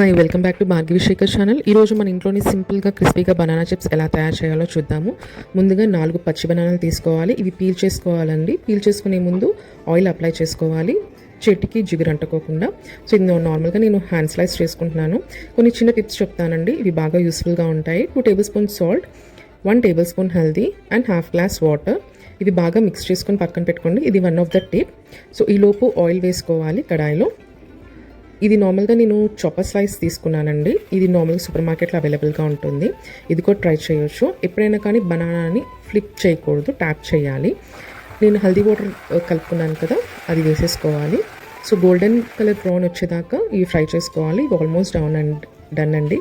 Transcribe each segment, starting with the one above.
Hi welcome back to Bhargavi Shekar channel ఈరోజు మన ఇంట్లోని సింపుల్గా క్రిస్పీగా బనానా చిప్స్ ఎలా తయారు చేయాలో చూద్దాము. ముందుగా నాలుగు పచ్చి బనానాలు తీసుకోవాలి. ఇవి పీల్ చేసుకోవాలండి. పీల్ చేసుకునే ముందు ఆయిల్ అప్లై చేసుకోవాలి. చెట్టుకి జిగురు అంటుకోకుండా. సో ఇది నార్మల్గా నేను హ్యాండ్ స్లైస్ చేసుకుంటున్నాను. కొన్ని చిన్న టిప్స్ చెప్తానండి. ఇవి బాగా యూస్ఫుల్గా ఉంటాయి. Two tablespoon salt one tablespoon healthy and half glass water. ఇవి బాగా మిక్స్ చేసుకొని పక్కన పెట్టుకోండి. ఇది one of the tip. So ఈలోపు ఆయిల్ వేసుకోవాలి కడాయిలో. ఇది నార్మల్గా నేను చాపర్ స్లైస్ తీసుకున్నానండి. ఇది నార్మల్గా సూపర్ మార్కెట్లో అవైలబుల్గా ఉంటుంది. ఇది కూడా ట్రై చేయొచ్చు. ఎప్పుడైనా కానీ బనానాని ఫ్లిప్ చేయకూడదు ట్యాప్ చేయాలి. నేను హల్దీ వాటర్ కలుపుకున్నాను కదా అది వేసేసుకోవాలి. సో గోల్డెన్ కలర్ బ్రౌన్ వచ్చేదాకా ఇవి ఫ్రై చేసుకోవాలి. ఇది ఆల్మోస్ట్ డౌన్ అండ్ డన్ అండి.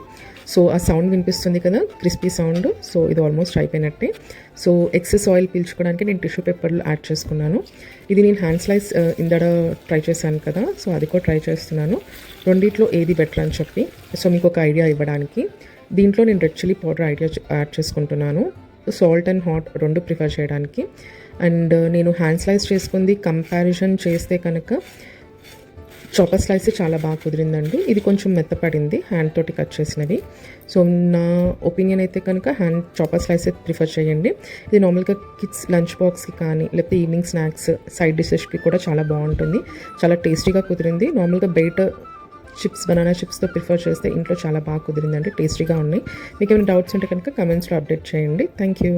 సో ఆ సౌండ్ వినిపిస్తుంది కదా క్రిస్పీ సౌండ్ సో ఇది ఆల్మోస్ట్ అయిపోయినట్టే. సో ఎక్సెస్ ఆయిల్ పీల్చుకోవడానికి నేను టిష్యూ పేపర్లు యాడ్ చేసుకున్నాను. ఇది నేను హ్యాండ్ స్లైస్ ఇందడ ట్రై చేశాను కదా సో అది కూడా ట్రై చేస్తున్నాను. రెండిట్లో ఏది బెటర్ అని చెప్పి. సో మీకు ఒక ఐడియా ఇవ్వడానికి. దీంట్లో నేను red chilli powder idea add చేసుకుంటున్నాను. సాల్ట్ అండ్ హాట్ రెండు ప్రిఫర్ చేయడానికి. అండ్ uh, నేను హ్యాండ్ స్లైస్ చేసుకుంది కంపారిజన్ చేస్తే కనుక చాపర్ స్లైస్ చాలా బాగా కుదిరిందండి. ఇది కొంచెం మెత్తపడింది. హ్యాండ్ తోటి కట్ చేసినవి. సో నా ఒపీనియన్ అయితే కనుక హ్యాండ్ చాపర్ స్లైస్ ప్రిఫర్ చేయండి. ఇది నార్మల్గా కిడ్స్ లంచ్ బాక్స్కి కానీ లేకపోతే ఈవినింగ్ స్నాక్స్ సైడ్ డిషెస్కి కూడా చాలా బాగుంటుంది. చాలా టేస్టీగా కుదిరింది. నార్మల్గా బయట చిప్స్ బనానా చిప్స్తో ప్రిఫర్ చేస్తే ఇంట్లో చాలా బాగా కుదిరిందండి. టేస్టీగా ఉన్నాయి. మీకు ఏమైనా డౌట్స్ ఉంటే కనుక కమెంట్స్లో అప్డేట్ చేయండి. Thank you